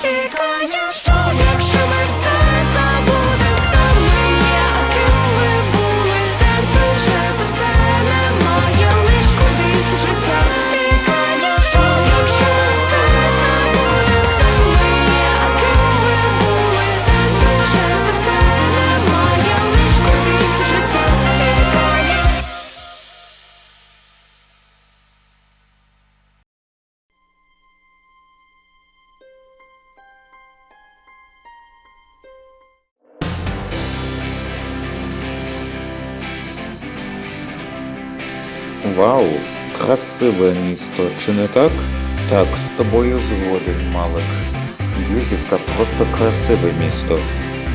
життя Вау, красиве місто, чи не так? Так, з тобою згоден, Малик. Юзівка просто красиве місто.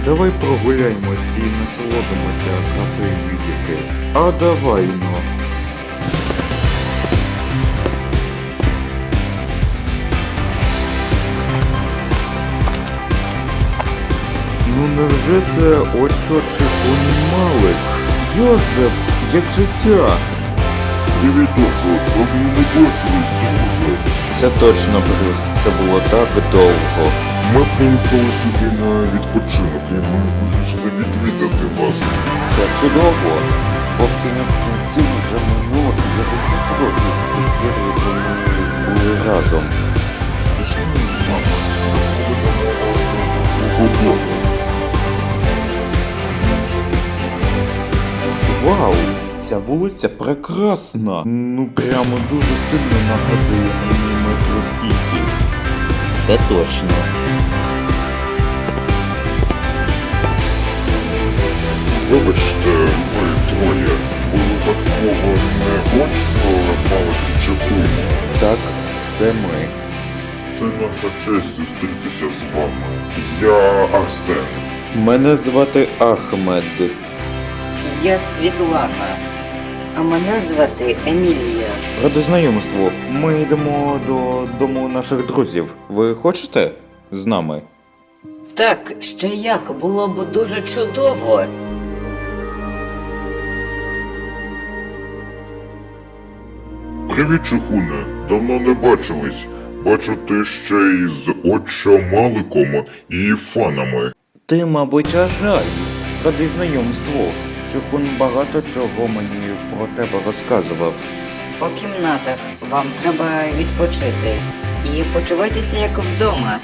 Давай прогуляємось і насолодимося красою Юзівки. А давай ну. Ну невже це очо чи Малик? Йозеф, як життя? Ошу, давно не бачились, друже. Це точно Брюс, це було так довго. Ми приїхали сюди на відпочинок і ми вирішили відвідати вас. Це чудово. Бо в кінець кінців вже минуло 50 років з тих пір, як ми були разом. Вау! Ця вулиця прекрасна. Ну прямо дуже сильно нагадує мені Метро Сіті. Це точно. Вибачте, ви троє. Ви випадково не очо мали чекуємо. Так, це ми. Це наша честь зустрітися з вами. Я Арсен. Мене звати Ахмед. Я Світлана, а мене звати Емілія. Ради знайомству. Ми йдемо до дому наших друзів. Ви хочете з нами? Так, ще як було б дуже чудово. Привіт, Чехуне. Давно не бачились. Бачу ти ще й з отча Маликом і фанами. Ти, мабуть, ажаль. Ради знайомству. Чухун багато чого мені про тебе розказував. По кімнатах вам треба відпочити. І почувайтеся як вдома.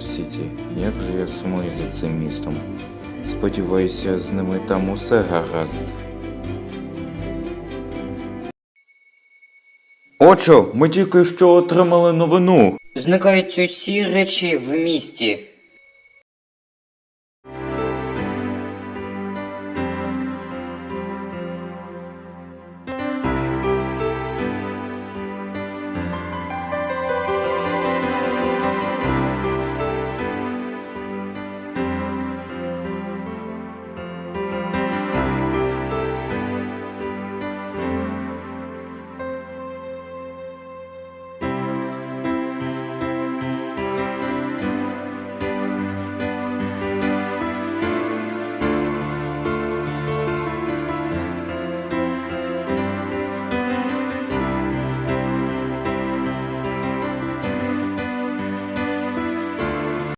Сіті, як же я сумую за цим містом. Сподіваюся, з ними там усе гаразд. Очо, ми тільки що отримали новину. Зникають усі речі в місті.